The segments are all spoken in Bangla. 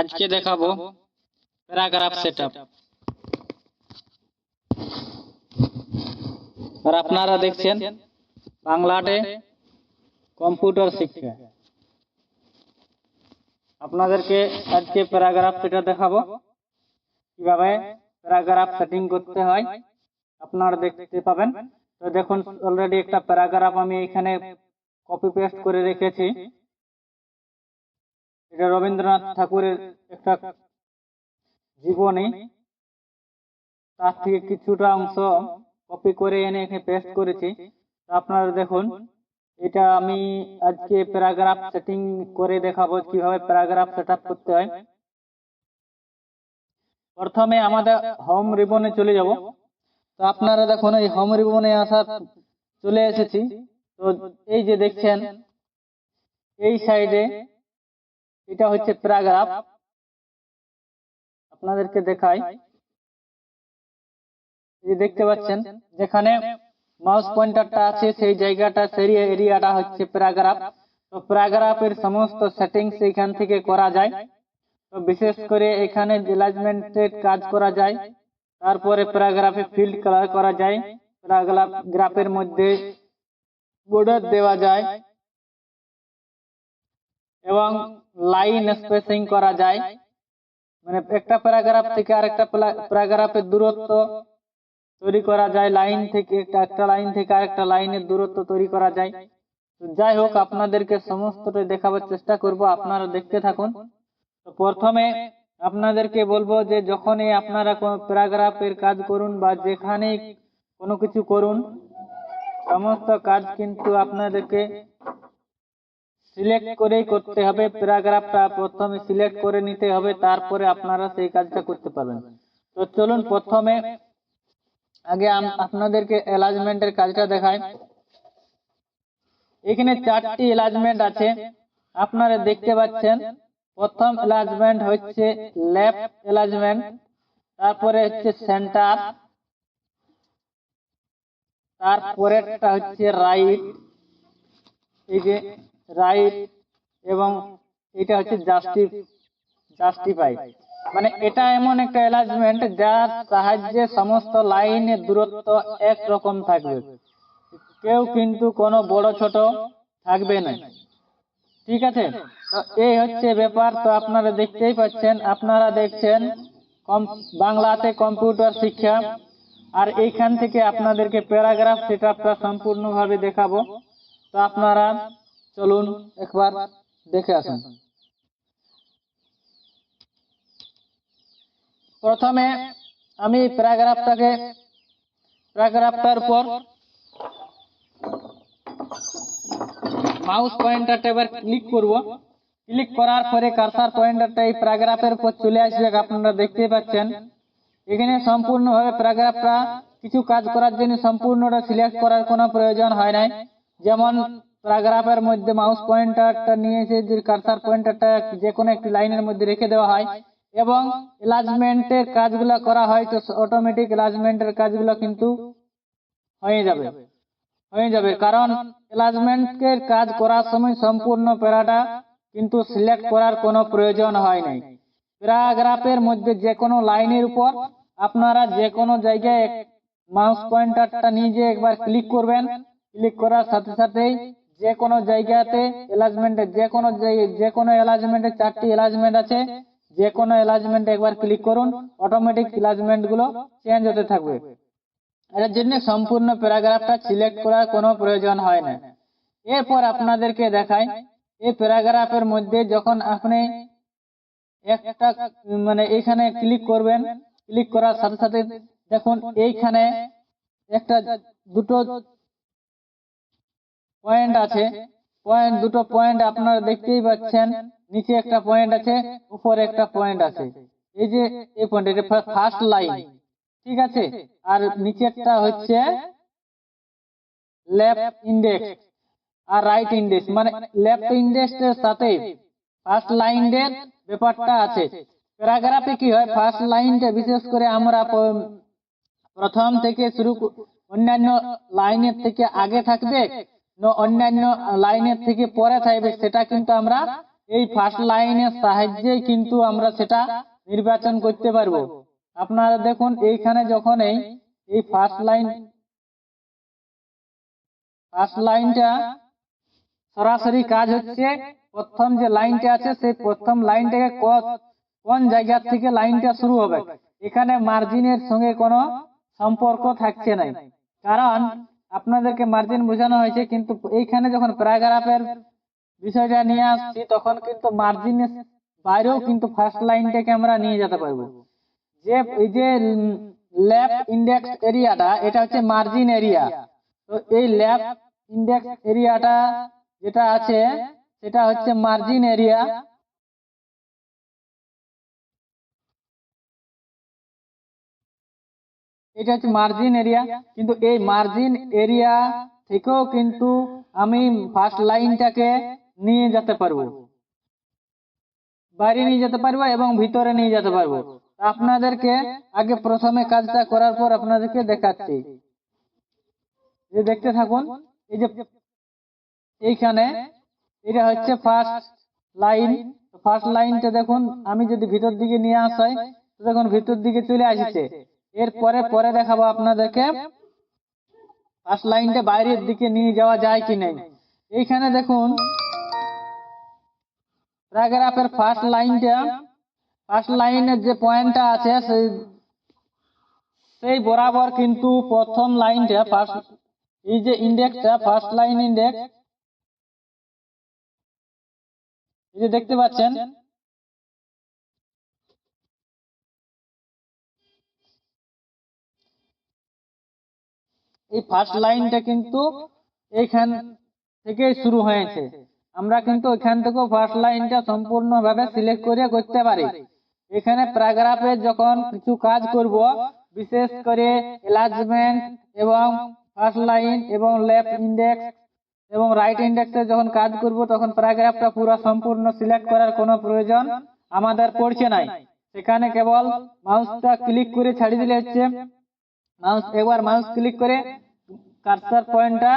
আজকে দেখাবো প্যারাগ্রাফ সেটআপ। আর আপনারা দেখছেন বাংলাতে কম্পিউটার শিক্ষা। আপনাদেরকে আজকে প্যারাগ্রাফ সেটা দেখাবো। কীভাবে প্যারাগ্রাফ সেটিং করতে হয়, আপনারা দেখতে পাবেন। তো দেখুন অলরেডি একটা প্যারাগ্রাফ আমি এখানে কপি পেস্ট করে রেখেছি। এটা রবীন্দ্রনাথ ঠাকুরের একটা জীবনী। তার থেকে কিছুটা অংশ কপি করে এনে এখানে পেস্ট করেছি। আপনারা দেখুন, এটা আমি আজকে প্যারাগ্রাফ সেটিং করে দেখাবো কীভাবে প্যারাগ্রাফ সেটআপ করতে হয়। প্রথমে আমাদের হোম রিবনে চলে যাব। তো আপনারা দেখুন, এই হোম রিবনে আসা চলে এসেছি। তো এই যে দেখছেন, এই সাইডে এটা হচ্ছে প্যারাগ্রাফ। আপনাদেরকে দেখাই। এই দেখতে পাচ্ছেন, যেখানে মাউস পয়েন্টারটা আছে, সেই জায়গাটা, সেই এরিয়াটা হচ্ছে প্যারাগ্রাফ। তো প্যারাগ্রাফের সমস্ত সেটিংস এখান থেকে করা যায়। তো বিশেষ করে এখানে অ্যালাইনমেন্টের কাজ করা যায়। তারপরে প্যারাগ্রাফে ফিল্ড কালার করা যায়। প্যারাগ্রাফ গ্রাফের মধ্যে বর্ডার দেওয়া যায়। এবং লাইন স্পেসিং করা যায়। মানে একটা প্যারাগ্রাফ থেকে আরেকটা প্যারাগ্রাফের দূরত্ব তৈরি করা যায়। লাইন থেকে একটা লাইন থেকে আরেকটা লাইনের দূরত্ব তৈরি করা যায়। তো যাই হোক, আপনাদেরকে সমস্তটা দেখাবার চেষ্টা করব। আপনারা দেখতে থাকুন। তো প্রথমে আপনাদেরকে বলব যে যখনই আপনারা কোনো প্যারাগ্রাফের কাজ করুন বা যেখানেই কোনো কিছু করুন, সমস্ত কাজ কিন্তু আপনাদেরকে সিলেক্ট করেই করতে হবে, প্যারাগ্রাফটা প্রথমে সিলেক্ট করে নিতে হবে, তারপরে আপনারা সেই কাজটা করতে পারবেন। তো চলুন প্রথমে আগে আপনাদেরকে অ্যালাইনমেন্টের কাজটা দেখাই। এখানে চারটি অ্যালাইনমেন্ট আছে, আপনারা দেখতে পাচ্ছেন। প্রথম অ্যালাইনমেন্ট হচ্ছে লেফট অ্যালাইনমেন্ট তারপরে হচ্ছে সেন্টার তারপরেরটা হচ্ছে রাইট এই যে রাইট এবং এটা হচ্ছে জাস্টি জাস্টিফাই মানে এটা এমন একটা অ্যালাইনমেন্ট যার সাহায্যে সমস্ত লাইনের দূরত্ব এক রকম থাকবে। কেউ কিন্তু কোনো বড় ছোট থাকবে না। ঠিক আছে? তো এই হচ্ছে ব্যাপার। তো আপনারা দেখতেই পাচ্ছেন, আপনারা দেখছেন কম- বাংলাতে কম্পিউটার শিক্ষা। আর এইখান থেকে আপনাদেরকে প্যারাগ্রাফ সেটআপটা সম্পূর্ণভাবে দেখাবো। তো আপনারা চলুন একবার দেখে আসুন। প্রথমে আমি প্যারাগ্রাফটাকে প্যারাগ্রাফটার উপর মাউস পয়েন্টারটা এবার ক্লিক করব। ক্লিক করার পরে কার্সার পয়েন্টারটা এই প্যারাগ্রাফের উপর চলে আসবে আপনারা দেখতেই পাচ্ছেন। এখানে সম্পূর্ণভাবে প্যারাগ্রাফটা কিছু কাজ করার জন্য সম্পূর্ণটা সিলেক্ট করার কোনো প্রয়োজন হয় নাই। যেমন প্যারাগ্রাফের মধ্যে মাউস পয়েন্টারটা নিয়ে এসে যে কার্সার পয়েন্টারটা যে কোনো একটি লাইনের মধ্যে রেখে দেওয়া হয়। এবং এলাজমেন্টের কাজগুলো করা হয়, তো অটোমেটিক এলাজমেন্টের কাজগুলো কিন্তু হয়ে যাবে। হয়ে যাবে, কারণ এলাজমেন্টের কাজ করার সময় সম্পূর্ণ প্যারাটা কিন্তু সিলেক্ট করার কোনো প্রয়োজন হয় নাই। প্যারাগ্রাফের মধ্যে যে কোনো লাইনের উপর আপনারা যে কোনো জায়গায় মাউস পয়েন্টারটা নিয়ে যে একবার ক্লিক করবেন। ক্লিক করার সাথে সাথেই যে কোনো জায়গাতে এলাজমেন্টে যে কোনো যে কোনো এলাজমেন্টে চারটি এলাজমেন্ট আছে যে কোনো এলাজমেন্ট একবার ক্লিক করুন অটোমেটিক এলাজমেন্টগুলো চেঞ্জ হতে থাকবে। এর জন্য সম্পূর্ণ প্যারাগ্রাফটা সিলেক্ট করার কোনো প্রয়োজন হয় না। এরপর আপনাদেরকে দেখাই, এই প্যারাগ্রাফের মধ্যে যখন আপনি একটা মানে এখানে ক্লিক করবেন ক্লিক করার সাথে সাথে দেখুন এইখানে একটা দুটো পয়েন্ট আছে। পয়েন্ট দুটো পয়েন্ট আপনারা দেখতেই পাচ্ছেন। নিচে একটা পয়েন্ট আছে, উপরে একটা পয়েন্ট আছে। এই যে, এই পয়েন্ট এটা ফার্স্ট লাইন ঠিক আছে? আর নিচেরটা হচ্ছে লেফট ইন্ডেক্স আর রাইট ইন্ডেক্স মানে লেফট ইন্ডেক্সের সাথে ফার্স্ট লাইনের ব্যাপারটা আছে। প্যারাগ্রাফে কি হয়? ফার্স্ট লাইনটা বিশেষ করে আমরা প্রথম থেকে শুরু অন্যান্য লাইনের থেকে আগে থাকবে। অন্যান্য লাইনের থেকে পরে থাকবে সেটা কিন্তু আমরা এই ফার্স্ট লাইনের সাহায্যে কিন্তু আমরা সেটা নির্বাচন করতে পারব। আপনারা দেখুন, এইখানে যখন এই ফার্স্ট লাইন ফার্স্ট লাইনটা সরাসরি কাজ হচ্ছে, প্রথম যে লাইনটা আছে, সেই প্রথম লাইনটাকে কোন জায়গা থেকে লাইনটা শুরু হবে? এখানে মার্জিনের সঙ্গে কোনো সম্পর্ক থাকছে না কারণ আপনাদেরকে মার্জিন বোঝানো হয়েছে, কিন্তু এইখানে যখন প্যারাগ্রাফের বিষয়টা নিয়ে আসছি, তখন কিন্তু মার্জিনের বাইরেও কিন্তু ফার্স্ট লাইনটাকে আমরা নিয়ে যেতে পারব। যে, এই যে লেফট ইন্ডেক্স এরিয়াটা এটা হচ্ছে মার্জিন এরিয়া তো এই লেফট ইন্ডেক্স এরিয়াটা যেটা আছে, সেটা হচ্ছে মার্জিন এরিয়া এটা হচ্ছে মার্জিন এরিয়া কিন্তু এই মার্জিন এরিয়া থেকেও কিন্তু আমি ফার্স্ট লাইনটাকে নিয়ে যেতে পারব। বাইরে নিয়ে যেতে পারব এবং ভিতরে নিয়ে যেতে পারব। আপনাদেরকে আগে প্রথমে কাজটা করার পর আপনাদেরকে দেখাচ্ছি। যে দেখতে থাকুন, এই যে এইখানে এটা হচ্ছে ফার্স্ট লাইন ফার্স্ট লাইনটা দেখুন, আমি যদি ভিতর দিকে নিয়ে আসাই, তো দেখুন ভিতর দিকে চলে আসছে। এরপরে পরে দেখাবো আপনাদেরকে। ফার্স্ট লাইনটা বাইরের দিকে নিয়ে যাওয়া যায় কি নাই? এইখানে দেখুন প্যারাগ্রাফের ফার্স্ট লাইনটা ফার্স্ট লাইনের যে পয়েন্টটা আছে, সেই সেই বরাবর কিন্তু প্রথম লাইনটা ফার্স্ট এই যে ইন্ডেক্সটা ফার্স্ট লাইন ইন্ডেক্স এই যে দেখতে পাচ্ছেন এই ফার্স্ট লাইনটা কিন্তু এইখান থেকে শুরু হয়েছে। আমরা কিন্তু এখান থেকে ফার্স্ট লাইনটা সম্পূর্ণভাবে সিলেক্ট করে করতে পারি। এখানে প্যারাগ্রাফে যখন কিছু কাজ করব, বিশেষ করে এলাজমেন্ট এবং ফার্স্ট লাইন এবং লেফট ইন্ডেক্স এবং রাইট ইন্ডেক্সে যখন কাজ করব, তখন প্যারাগ্রাফটা পুরো সম্পূর্ণ সিলেক্ট করার কোনো প্রয়োজন আমাদের পড়ছে নাই। সেখানে কেবল মাউসটা ক্লিক করে ছাড়িয়ে দিলে হচ্ছে মাউস একবার মাউস ক্লিক করে কার্সার পয়েন্টটা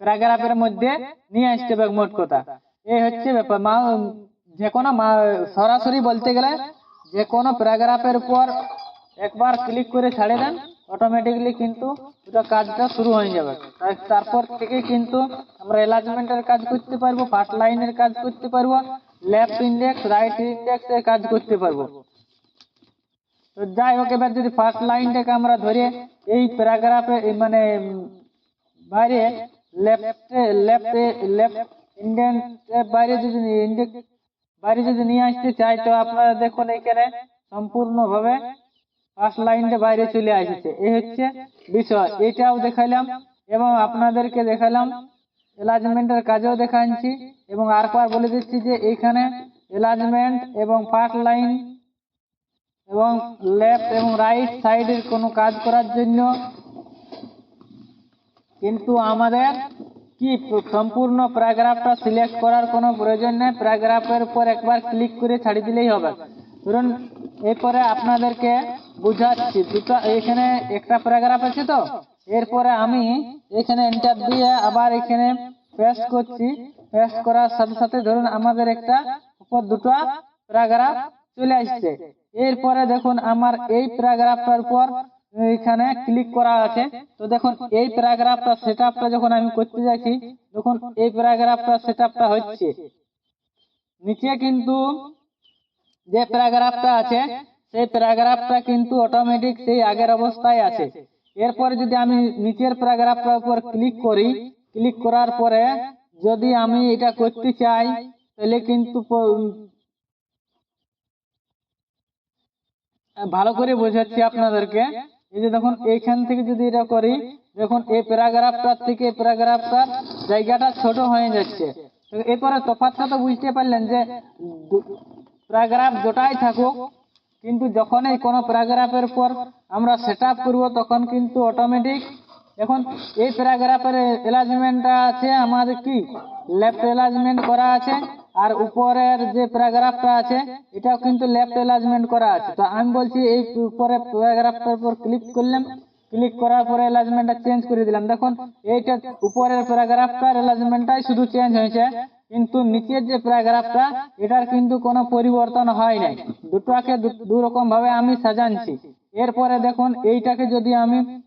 প্যারাগ্রাফের মধ্যে নিয়ে আসতে হবে মোট কথা। এই হচ্ছে ব্যাপার। মা যে কোনো সরাসরি বলতে গেলে যে কোনো প্যারাগ্রাফের উপর একবার ক্লিক করে ছাড়ে দেন অটোমেটিকলি কিন্তু ওটা কাজটা শুরু হয়ে যাবে। তারপর থেকে কিন্তু আমরা এলাজমেন্টের কাজ করতে পারব ফার্স্ট লাইনের কাজ করতে পারব। লেফট ইন্ডেক্স রাইট ইন্ডেক্স এর কাজ করতে পারব। তো যাই হোক, এবার যদি ফার্স্ট লাইনটাকে আমরা ধরে এই প্যারাগ্রাফে মানে বাইরে লেফটে লেফটে লেফট ইন্ডিয়ান বাইরে যদি ইন্ডিক বাইরে যদি নিয়ে আসতে চাই, তো আপনারা দেখুন এখানে সম্পূর্ণভাবে ফার্স্ট লাইনটা বাইরে চলে আসছে। এই হচ্ছে বিষয়। এটাও দেখাইলাম এবং আপনাদেরকে দেখালাম। এলাজমেন্টের কাজও দেখাচ্ছি। এবং আরবার বলে দিচ্ছি যে এইখানে এলাজমেন্ট এবং ফার্স্ট লাইন এবং লেফট এবং রাইট সাইডের কোনো কাজ করার জন্য কিন্তু আমাদের কি সম্পূর্ণ প্যারাগ্রাফটা সিলেক্ট করার কোনো প্রয়োজন নেই। প্যারাগ্রাফের উপর একবার ক্লিক করে ছাড়ি দিলেই হবে। ধরুন, এরপরে আপনাদেরকে বুঝাচ্ছি, দুটো, এখানে একটা প্যারাগ্রাফ আছে তো? এরপরে আমি এখানে এন্টার দিয়ে আবার এখানে পেস্ট করছি। পেস্ট করার সাথে সাথে ধরুন আমাদের একটা উপর দুটো প্যারাগ্রাফ চলে আসছে। এরপরে দেখুন আমার এই প্যারাগ্রাফটার উপর এখানে ক্লিক করা আছে। তো দেখুন এই প্যারাগ্রাফটা সেটআপটা যখন আমি করতে যাচ্ছি, দেখুন এই প্যারাগ্রাফটা সেটআপটা হচ্ছে। নিচে কিন্তু যে প্যারাগ্রাফটা আছে, সেই প্যারাগ্রাফটা কিন্তু অটোমেটিক সেই আগের অবস্থায় আছে। এরপরে যদি আমি নিচের প্যারাগ্রাফটার উপর ক্লিক করি, ক্লিক করার পরে যদি আমি এটা করতে চাই, তাহলে কিন্তু ভালো করে বোঝাচ্ছি আপনাদেরকে। এই যে দেখুন, এইখান থেকে যদি এটা করি, দেখুন, এই প্যারাগ্রাফটার থেকে প্যারাগ্রাফটার জায়গাটা ছোট হয়ে যাচ্ছে। এরপরে তফাৎটা তো বুঝতে পারলেন যে প্যারাগ্রাফ যটাই থাকুক, কিন্তু যখনই কোনো প্যারাগ্রাফের পর আমরা সেট আপ করব, তখন কিন্তু অটোমেটিক এখন এই প্যারাগ্রাফের এলাজমেন্টটা আছে আমাদের কি? লেফট এলাজমেন্ট করা আছে, আর উপরের যে প্যারাগ্রাফটা আছে, এটাও কিন্তু লেফট এলাজমেন্ট করা আছে। তো আমি বলছি, এই উপরে প্যারাগ্রাফটার উপর ক্লিক করলাম ক্লিক করার পরে অ্যালাইনমেন্টটা চেঞ্জ করে দিলাম। দেখুন, এইটা উপরের প্যারাগ্রাফটার অ্যালাইনমেন্টটাই শুধু চেঞ্জ হয়েছে, কিন্তু নিচের যে প্যারাগ্রাফটা, এটার কিন্তু কোনো পরিবর্তন হয় নাই। দুটোকে দু- দু রকম ভাবে আমি সাজানছি এরপরে দেখুন, এইটাকে যদি আমি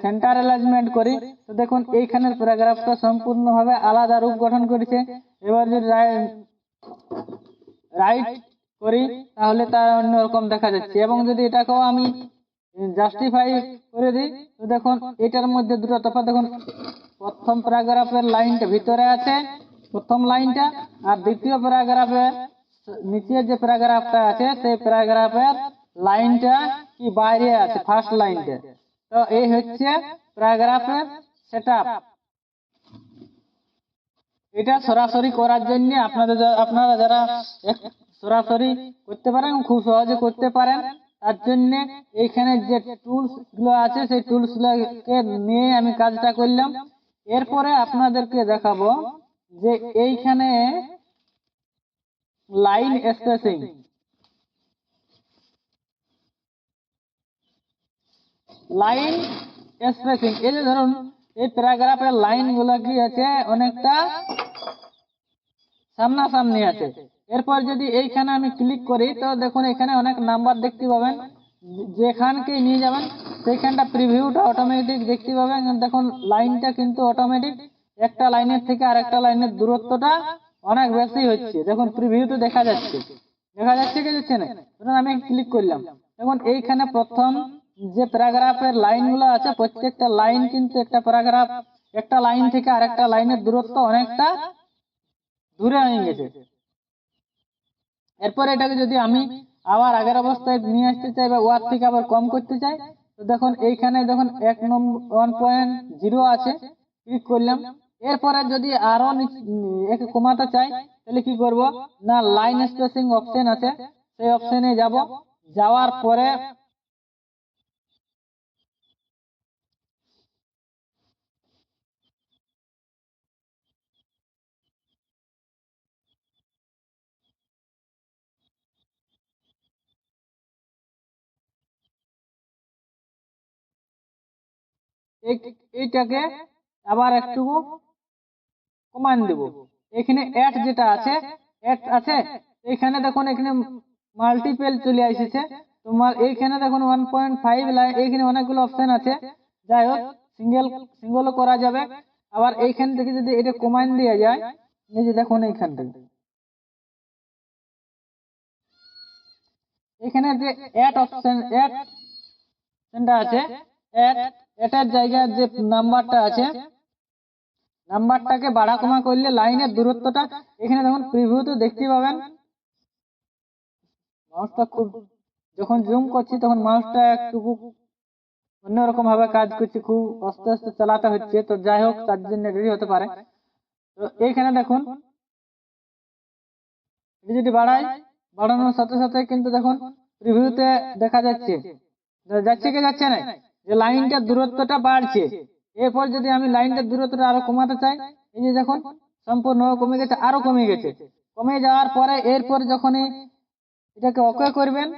সেন্টার অ্যালাইনমেন্ট করি। তো দেখুন, এইখানের প্যারাগ্রাফটা সম্পূর্ণভাবে আলাদা রূপ গঠন করেছে। এবার যদি রাই- রাইট করি, তাহলে তার অন্যরকম দেখা যাচ্ছে। এবং যদি এটাকেও আমি জাস্টিফাই করে দিই, তো দেখুন, এটার মধ্যে দুটো তফাৎ। দেখুন, প্রথম প্যারাগ্রাফের লাইনটা ভিতরে আছে, প্রথম লাইনটা আর দ্বিতীয় প্যারাগ্রাফের নিচের যে প্যারাগ্রাফটা আছে, সেই প্যারাগ্রাফের লাইনটা কি বাইরে আছে ফার্স্ট লাইনটা তো এই হচ্ছে প্যারাগ্রাফের সেটআপ এটা সরাসরি করার জন্য আপনাদের আপনারা যারা সরাসরি করতে পারেন, খুব সহজে করতে পারেন। তার জন্য এইখানে যে টুলসগুলো আছে, সেই টুলস গুলোকে নিয়ে আমি কাজটা করলাম। এরপরে আপনাদেরকে দেখাবো যে এইখানে লাইন স্পেসিং লাইন স্পেসিং। এই যে ধরুন, এই প্যারাগ্রাফের লাইনগুলো কি আছে? অনেকটা সামনাসামনি আছে। এরপর যদি এইখানে আমি ক্লিক করি, তো দেখুন এখানে অনেক নাম্বার দেখতে পাবেন। যেখানকে নিয়ে যাবেন, সেইখানটা প্রিভিউটা অটোমেটিক দেখতে পাবেন। দেখুন, লাইনটা কিন্তু অটোমেটিক একটা লাইনের থেকে আরেকটা লাইনের দূরত্বটা অনেক বেশি হচ্ছে। দেখুন প্রিভিউতে দেখা যাচ্ছে। দেখা যাচ্ছে কি যাচ্ছে না? ধরুন আমি ক্লিক করলাম। দেখুন, এইখানে প্রথম যে প্যারাগ্রাফের লাইনগুলো আছে, প্রত্যেকটা লাইন কিন্তু একটা প্যারাগ্রাফ, একটা লাইন থেকে আরেকটা লাইনের দূরত্ব অনেকটা দূরে হয়ে গেছে। এরপর এটাকে যদি আমি আবার আগের অবস্থায় নিয়ে আসতে চাই বা ওয়ার থেকে আবার কম করতে চাই, তো দেখুন এইখানে দেখুন এক নম্বর ওয়ান পয়েন্ট জিরো আছে, ক্লিক করলাম। এরপরে যদি আরও একে কমাতে চাই, তাহলে কি করব? না, লাইন স্পেসিং অপশন আছে, সেই অপশনে যাব। যাওয়ার পরে এইটাকে আবার একটু কমান দেব। এখানে অ্যাড যেটা আছে অ্যাড আছে, এখানে দেখুন এখানে মাল্টিপেল চলে এসেছে। তোমার এইখানে দেখুন ওয়ান পয়েন্ট ফাইভ লাইন এইখানে অনেকগুলো অপশন আছে। যাই হোক সিঙ্গেল সিঙ্গেলও করা যাবে। আবার এইখান থেকে যদি এটা কমান দেওয়া যায়, এই যে দেখুন এইখান থেকে। এখানে যে অ্যাড অপশন অপশনটা আছে অ্যাড এটার জায়গায় যে নাম্বারটা আছে, নাম্বারটাকে বাড়া কমা করলে লাইনের দূরত্বটা এখানে দেখুন প্রিভিউতে দেখতে পাবেন। মাউসটা খুব, যখন জুম করছি তখন মাউসটা একটু অন্যরকম ভাবে কাজ করছে, খুব আস্তে আস্তে চালাতে হচ্ছে। তো যাই হোক, তার জন্য দেরি হতে পারে। তো এইখানে দেখুন যদি বাড়াই, বাড়ানোর সাথে সাথে কিন্তু দেখুন প্রিভিউতে দেখা যাচ্ছে। যাচ্ছে কি যাচ্ছে না? যে লাইনটার দূরত্বটা বাড়ছে এরপর যদি আমি লাইনটার দূরত্বটা আরও কমাতে চাই, এই যে দেখুন, সম্পূর্ণ কমে গেছে, আরও কমে গেছে। কমে যাওয়ার পরে এরপর যখনই এটাকে ওকে করবেন,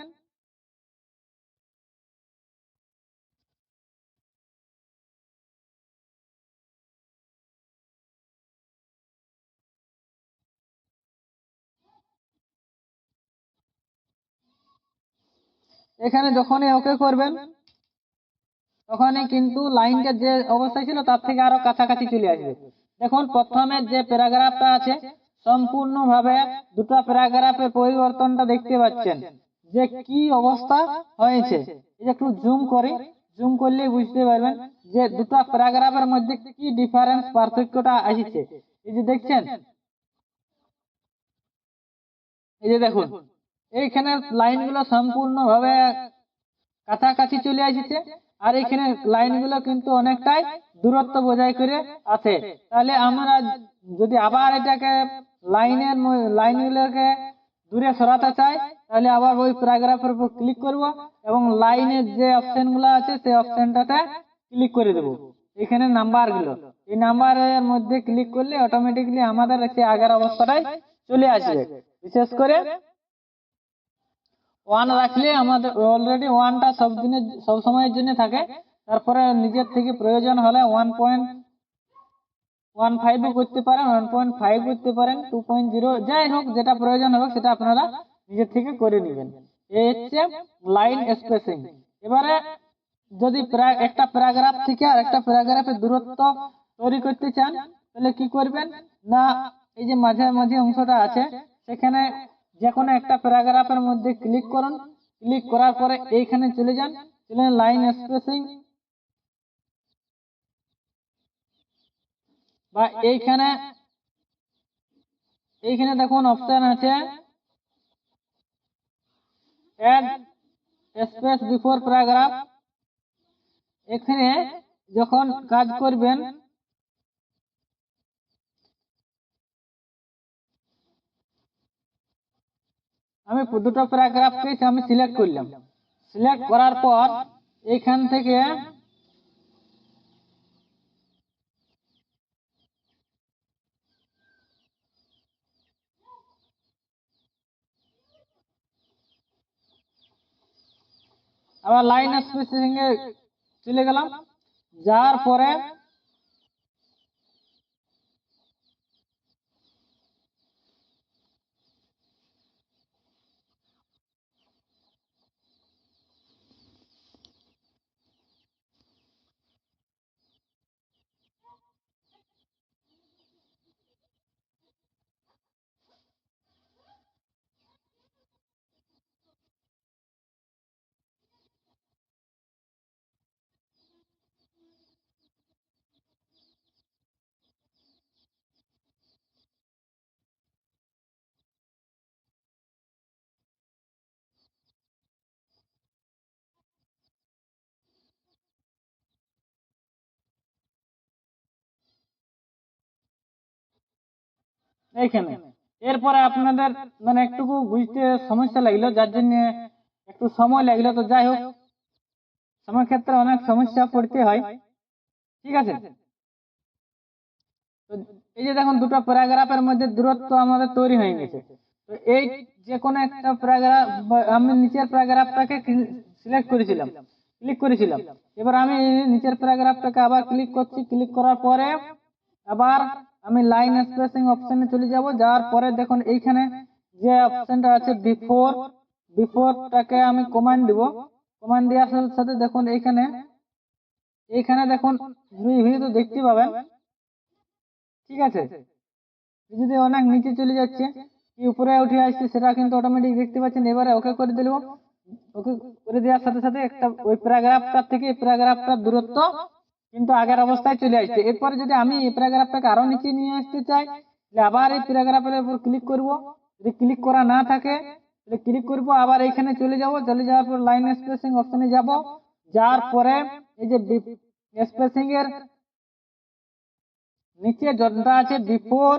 এখানে যখনই ওকে করবেন তখনই কিন্তু লাইনটা যে অবস্থায় ছিল, তার থেকে আরও কাছাকাছি চলে আসবে। দেখুন, প্রথমে যে প্যারাগ্রাফটা আছে, সম্পূর্ণভাবে দুটো প্যারাগ্রাফের পরিবর্তনটা দেখতে পাচ্ছেন। যে কি অবস্থা হয়েছে। এই একটু জুম করে। জুম করলে বুঝতে পারবেন যে দুটো প্যারাগ্রাফের মধ্যে কি ডিফারেন্স পার্থক্যটা আসছে। এই যে দেখছেন? এই যে দেখুন এইখানে লাইনগুলো সম্পূর্ণভাবে কাছাকাছি চলে এসেছে আর এখানে লাইনগুলো কিন্তু অনেকটাই দূরত্ব বজায় করে আছে। তাহলে আমরা যদি আবার এটাকে লাইনের লাইনগুলোকে দূরে সরাতে চাই, তাহলে আবার ওই প্যারাগ্রাফের উপর ক্লিক করব এবং লাইনের যে অপশনগুলো আছে, সেই অপশনটাতে ক্লিক করে দেব। এখানে নাম্বারগুলো এই নাম্বারের মধ্যে ক্লিক করলে অটোমেটিকলি আমাদের সেই আগের অবস্থাটাই চলে আসবে। বিশেষ করে ওয়ান রাখলে আমাদের অলরেডি ওয়ানটা সব দিনের সব সময়ের জন্য থাকে। তারপরে নিজের থেকে প্রয়োজন হলে ওয়ান পয়েন্ট ওয়ান ফাইভও করতে পারেন ওয়ান পয়েন্ট ফাইভ করতে পারেন টু পয়েন্ট জিরো যাই হোক, যেটা প্রয়োজন হবে সেটা আপনারা নিজের থেকে করে নেবেন। এই হচ্ছে লাইন স্পেসিং এবারে যদি একটা প্যারাগ্রাফ থেকে আর একটা প্যারাগ্রাফের দূরত্ব তৈরি করতে চান, তাহলে কি করবেন? না, এই যে মাঝে মাঝে অংশটা আছে, সেখানে যে কোনো একটা প্যারাগ্রাফের মধ্যে ক্লিক করুন। ক্লিক করার পরে এইখানে চলে যান। চলে লাইন স্পেসিং। বা এইখানে এইখানে দেখুন অপশন আছে। অ্যাড স্পেস বিফোর প্যারাগ্রাফ এখানে যখন কাজ করবেন আমি দুটো প্যারাগ্রাফকে আমি সিলেক্ট করলাম। সিলেক্ট করার পর এইখান থেকে আবার লাইন স্পেসিং এ চলে গেলাম। যাওয়ার পরে এইখানে এরপরে আপনাদের মানে একটুকু বুঝতে সমস্যা লাগল, যার জন্য একটু সময় লাগল। তো যাই হোক, সময় ক্ষেত্রে অনেক সমস্যা পড়তে হয়। ঠিক আছে? এই যে দেখুন, দুটো প্যারাগ্রাফের মধ্যে দূরত্ব আমাদের তৈরি হয়ে গেছে। তো এই যে কোনো একটা প্যারাগ্রাফ, আমি নিচের প্যারাগ্রাফটাকে সিলেক্ট করেছিলাম, ক্লিক করেছিলাম। এবার আমি নিচের প্যারাগ্রাফটাকে আবার ক্লিক করছি। ক্লিক করার পরে আবার আমি লাইন স্পেসিং অপশনে চলে যাব। যাওয়ার পরে দেখুন এইখানে যে অপশনটা আছে বিফোর বিফোরটাকে আমি কমান্ড দিব। কমান্ড দেওয়ার সাথে সাথে দেখুন এইখানে এইখানে দেখুন তো দেখতে পাবেন। ঠিক আছে? যদি অনেক নিচে চলে যাচ্ছে, কি উপরে উঠে আসছে সেটা কিন্তু অটোমেটিক দেখতে পাচ্ছেন। এবারে ওকে করে দিল। ওকে করে দেওয়ার সাথে সাথে একটা ওই প্যারাগ্রাফটা থেকে প্যারাগ্রাফটার দূরত্ব কিন্তু আগের অবস্থায় চলে আসছে। এরপরে যদি আমি এই প্যারাগ্রাফটাকে আরও নিচে নিয়ে আসতে চাই, তাহলে আবার এই প্যারাগ্রাফের উপর ক্লিক করব। যদি ক্লিক করা না থাকে, তাহলে ক্লিক করব, আবার এখানে চলে যাব। চলে যাওয়ার পর লাইন স্পেসিং অপশনে যাব। যাওয়ার পরে এই যে স্পেসিং এর নিচে যতটা আছে বিফোর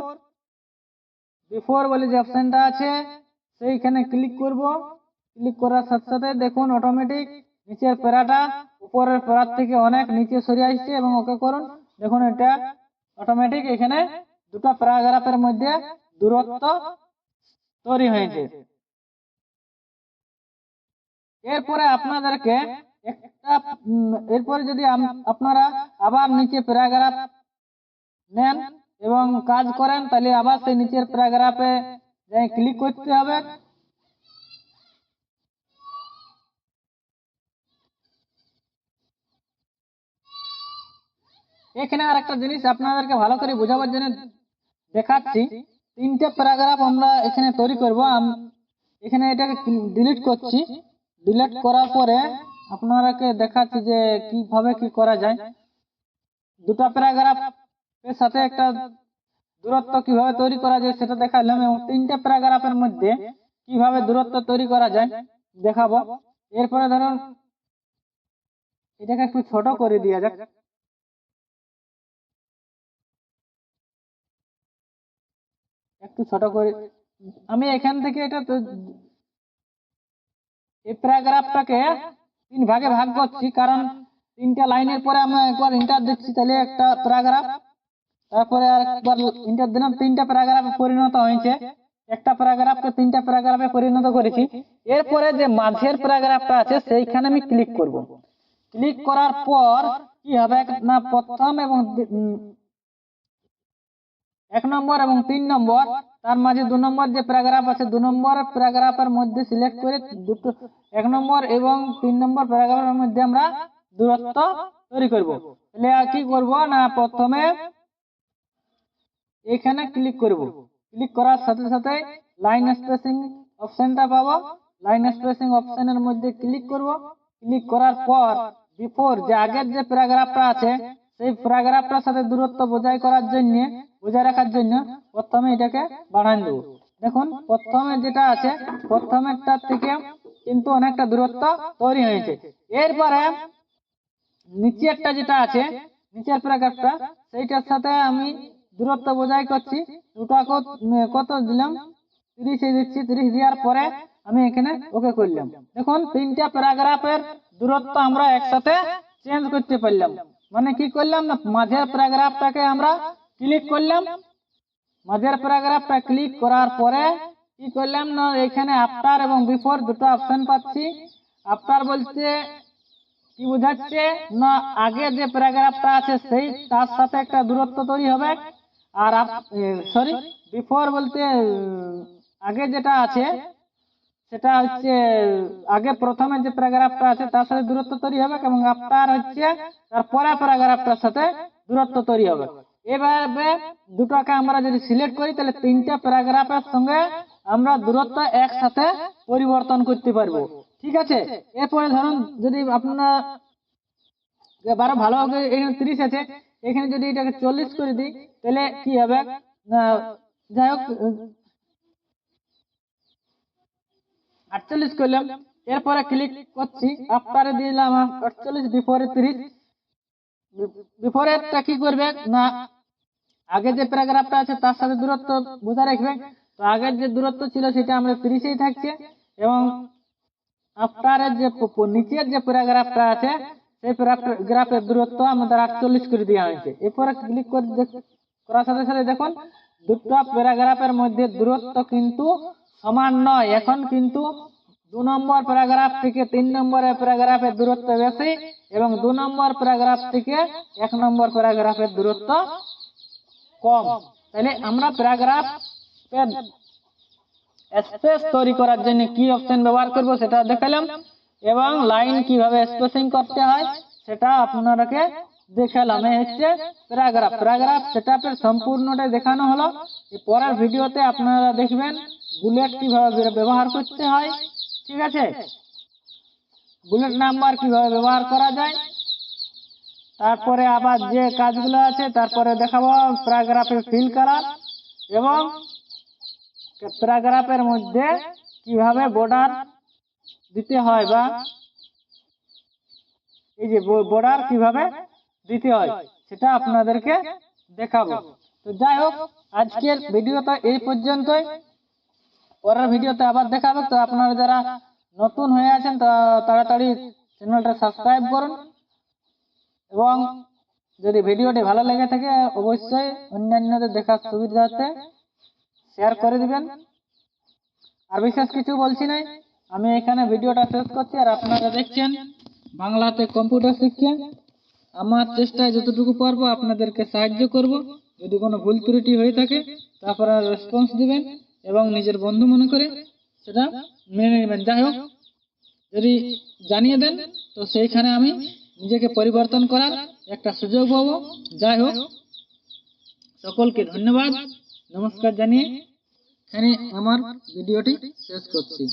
বিফোর বলে যে অপশনটা আছে, সেইখানে ক্লিক করব। ক্লিক করার সাথে সাথে দেখুন অটোমেটিক নিচের প্যারাটা উপরের প্যারার থেকে অনেক নিচে সরে আসছে এবং ওকে করুন, দেখুন এটা অটোমেটিক এখানে দুটো প্যারাগ্রাফের মধ্যে দূরত্ব তৈরি হয়েছে। এরপরে আপনাদেরকে একটা এরপরে যদি আপনারা আবার নিচে প্যারাগ্রাফ নেন এবং কাজ করেন, তাহলে আবার সেই নিচের প্যারাগ্রাফে ক্লিক করতে হবে। এখানে আর একটা জিনিস আপনাদেরকে ভালো করে বোঝাবার জন্য দেখাচ্ছি। তিনটে প্যারাগ্রাফ আমরা এখানে তৈরি করব। এখানে এটাকে ডিলিট করছি। ডিলিট করার পরে আপনারাকে দেখাচ্ছি যে কীভাবে কি করা যায়। দুটো প্যারাগ্রাফ এর সাথে একটা দূরত্ব কীভাবে তৈরি করা যায় সেটা দেখালাম এবং তিনটে প্যারাগ্রাফের মধ্যে কীভাবে দূরত্ব তৈরি করা যায় দেখাবো। এরপরে ধরুন, এটাকে একটু ছোট করে দেওয়া যাক। একটু ছোট করে। আমি এখান থেকে এটা তো এই প্যারাগ্রাফটাকে তিন ভাগে ভাগ করছি, কারণ তিনটা লাইনের পরে আমি একবার ইন্টার দিচ্ছি তাহলে একটা প্যারাগ্রাফ। তারপরে আর একবার ইন্টার দিলাম, তিনটা প্যারাগ্রাফে পরিণত হয়েছে। একটা প্যারাগ্রাফকে তিনটা প্যারাগ্রাফে পরিণত করেছি। এরপরে যে মাঝের প্যারাগ্রাফটা আছে, সেইখানে আমি ক্লিক করব। ক্লিক করার পর কি হবে না, প্রথম এবং এক নম্বর এবং তিন নম্বর, তার মাঝে দু নম্বর যে প্যারাগ্রাফ আছে, দু নম্বর প্যারাগ্রাফের মধ্যে সিলেক্ট করে দুটো, এক নম্বর এবং তিন নম্বর প্যারাগ্রাফের মধ্যে আমরা দূরত্ব তৈরি করব। তাহলে কি করব না, প্রথমে এখানে ক্লিক করব। ক্লিক করার সাথে সাথে লাইন স্পেসিং অপশনটা পাবো। লাইন স্পেসিং অপশনের মধ্যে ক্লিক করব। ক্লিক করার পর বিফোর যে আগের যে প্যারাগ্রাফটা আছে সেই প্যারাগ্রাফটার সাথে দূরত্ব বজায় করার জন্য, বজায় রাখার জন্য প্রথমে এটাকে বাড়ান দেবো। দেখুন, প্রথমে যেটা আছে প্রথমেরটার থেকে কিন্তু অনেকটা দূরত্ব তৈরি হয়েছে। এরপরে নিচে একটা যেটা আছে, নিচের প্যারাগ্রাফটা সেইটার সাথে আমি দূরত্ব বজায় করছি। কত কত দিলাম? তিরিশে দিচ্ছি, তিরিশ দেওয়ার পরে আমি এখানে ওকে করলাম। দেখুন, তিনটা প্যারাগ্রাফের দূরত্ব আমরা একসাথে চেঞ্জ করতে পারলাম। মানে কি করলাম না, মাঝের প্যারাগ্রাফটাকে আমরা ক্লিক করলাম। মাঝের প্যারাগ্রাফটা ক্লিক করার পরে কি করলাম না, এখানে আফটার এবং বিফোর দুটো অপশন পাচ্ছি। আফটার বলতে কি বোঝাচ্ছে না, আগে যে প্যারাগ্রাফটা আছে সেই, তার সাথে একটা দূরত্ব তৈরি হবে। আর সরি বিফোর বলতে, আগে যেটা আছে সেটা হচ্ছে, আগে প্রথমে যে প্যারাগ্রাফটা আছে তার সাথে দূরত্ব তৈরি হবে এবং আফটার হচ্ছে তার পরে প্যারাগ্রাফটার সাথে দূরত্ব তৈরি হবে। এভাবে দুটোকে আমরা যদি সিলেক্ট করি, তাহলে তিনটা প্যারাগ্রাফের সঙ্গে আমরা দূরত্ব একসাথে পরিবর্তন করতে পারব। ঠিক আছে? এরপরে ধরুন, যদি আপনারা এবারে ভালো হবে, এখানে তিরিশ আছে, এখানে যদি এটাকে চল্লিশ করে দিই, তাহলে কি হবে? যাই হোক আটচল্লিশ করলাম। এরপরে ক্লিক করছি। আফটারে দিলাম আটচল্লিশ বিফোরে তিরিশ। বিফোরেরটা কি করবে? না, আগে যে প্যারাগ্রাফটা আছে তার সাথে দূরত্ব বোঝা রাখবে। তো আগের যে দূরত্ব ছিল সেটা আমরা তিরিশেই থাকছে। এবং আফটারের যে নিচের যে প্যারাগ্রাফটা আছে, সেই প্যারাগ্রাফের দূরত্ব আমাদের আটচল্লিশ করে দেওয়া হয়েছে। এরপরে ক্লিক করে করার সাথে সাথে দেখুন, দুটো প্যারাগ্রাফের মধ্যে দূরত্ব কিন্তু সমান নয়। এখন কিন্তু দু নম্বর প্যারাগ্রাফ থেকে তিন নম্বরের প্যারাগ্রাফের দূরত্ব বেশি এবং দু নম্বর প্যারাগ্রাফ থেকে এক নম্বর প্যারাগ্রাফের দূরত্ব কম। তাহলে আমরা প্যারাগ্রাফ স্পেস তৈরি করার জন্য কি অপশন ব্যবহার করব সেটা দেখালাম এবং লাইন কীভাবে স্পেসিং করতে হয় সেটা আপনাদেরকে দেখালাম। এই হচ্ছে প্যারাগ্রাফ। প্যারাগ্রাফ সেটআপের সম্পূর্ণটা দেখানো হলো। পরের ভিডিওতে আপনারা দেখবেন বুলেট কীভাবে ব্যবহার করতে হয়? ঠিক আছে? বুলেট নাম্বার কীভাবে ব্যবহার করা যায়? তারপরে আবার যে কাজগুলো আছে, তারপরে দেখাবো প্যারাগ্রাফে ফিল করার এবং প্যারাগ্রাফের মধ্যে কীভাবে বর্ডার দিতে হয় বা এই যে বর্ডার কীভাবে দিতে হয়, সেটা আপনাদেরকে দেখাবো। তো যাই হোক, আজকের ভিডিওটা এই পর্যন্তই। পরের ভিডিওতে আবার দেখাবো। তো আপনারা যারা নতুন হয়ে আছেন, তা তাড়াতাড়ি চ্যানেলটা সাবস্ক্রাইব করুন। এবং যদি ভিডিওটি ভালো লেগে থাকে, অবশ্যই অন্যান্যদের দেখার সুবিধার্থে শেয়ার করে দিবেন। আর বিশেষ কিছু বলছি নাই, আমি এখানে ভিডিওটা শেষ করছি। আর আপনারা দেখছেন, বাংলাতে কম্পিউটার শিক্ষা আমার চেষ্টায় যতটুকু পারব আপনাদেরকে সাহায্য করব। যদি কোনো ভুল ত্রুটি হয়ে থাকে তারপরে রেসপন্স দিবেন। এবং নিজের বন্ধু মনে করে সেটা মেনে নেবেন। যাই হোক, যদি জানিয়ে দেন, তো সেইখানে আমি নিজেকে পরিবর্তন করার একটা সুযোগ পাবো। যাই হোক, সকলকে ধন্যবাদ। নমস্কার জানিয়ে এখানে আমার ভিডিওটি শেষ করছি।